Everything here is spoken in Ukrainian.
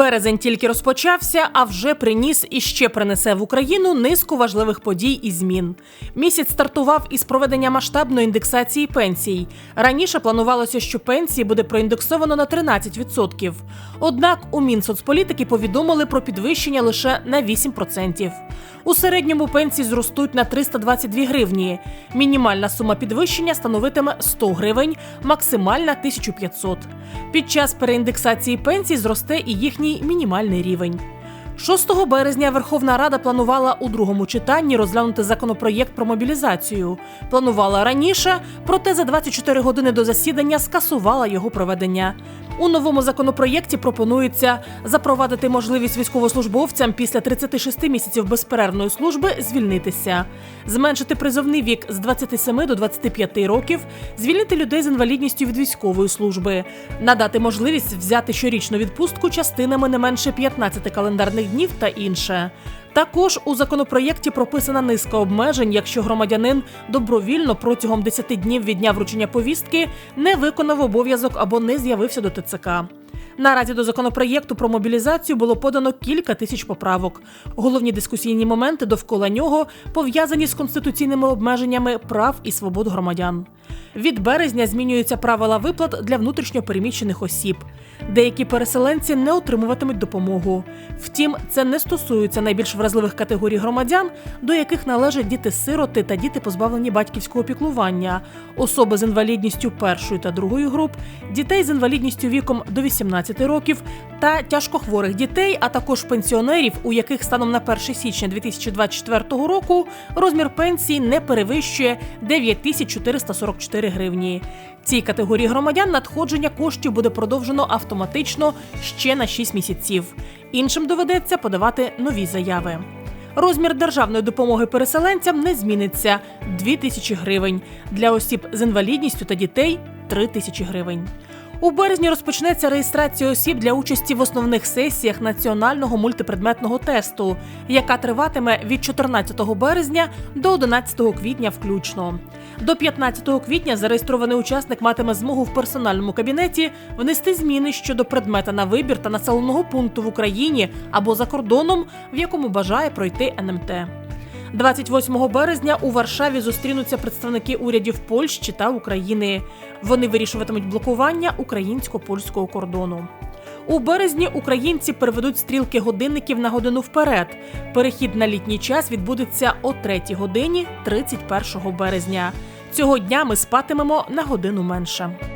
Березень тільки розпочався, а вже приніс і ще принесе в Україну низку важливих подій і змін. Місяць стартував із проведення масштабної індексації пенсій. Раніше планувалося, що пенсії буде проіндексовано на 13%. Однак у Мінсоцполітики повідомили про підвищення лише на 8%. У середньому пенсії зростуть на 322 гривні. Мінімальна сума підвищення становитиме 100 гривень, максимальна 1500. Під час переіндексації пенсій зросте і їхній мінімальний рівень. 6 березня Верховна Рада планувала у другому читанні розглянути законопроєкт про мобілізацію. Планувала раніше, проте за 24 години до засідання скасувала його проведення. У новому законопроєкті пропонується запровадити можливість військовослужбовцям після 36 місяців безперервної служби звільнитися, зменшити призовний вік з 27 до 25 років, звільнити людей з інвалідністю від військової служби, надати можливість взяти щорічну відпустку частинами не менше 15 календарних днів та інше. Також у законопроєкті прописана низка обмежень, якщо громадянин добровільно протягом 10 днів від дня вручення повістки не виконав обов'язок або не з'явився до ТЦК. Наразі до законопроєкту про мобілізацію було подано кілька тисяч поправок. Головні дискусійні моменти довкола нього пов'язані з конституційними обмеженнями прав і свобод громадян. Від березня змінюються правила виплат для внутрішньопереміщених осіб. Деякі переселенці не отримуватимуть допомогу. Втім, це не стосується найбільш вразливих категорій громадян, до яких належать діти-сироти та діти, позбавлені батьківського піклування, особи з інвалідністю першої та другої груп, дітей з інвалідністю віком до 18 років та тяжкохворих дітей, а також пенсіонерів, у яких станом на 1 січня 2024 року розмір пенсії не перевищує 9444 гривні. Цій категорії громадян надходження коштів буде продовжено автоматично ще на 6 місяців. Іншим доведеться подавати нові заяви. Розмір державної допомоги переселенцям не зміниться 2 тисячі гривень. Для осіб з інвалідністю та дітей 3 тисячі гривень. У березні розпочнеться реєстрація осіб для участі в основних сесіях національного мультипредметного тесту, яка триватиме від 14 березня до 11 квітня включно. До 15 квітня зареєстрований учасник матиме змогу в персональному кабінеті внести зміни щодо предмета на вибір та населеного пункту в Україні або за кордоном, в якому бажає пройти НМТ. 28 березня у Варшаві зустрінуться представники урядів Польщі та України. Вони вирішуватимуть блокування українсько-польського кордону. У березні українці переведуть стрілки годинників на годину вперед. Перехід на літній час відбудеться о 3 годині 31 березня. Цього дня ми спатимемо на годину менше.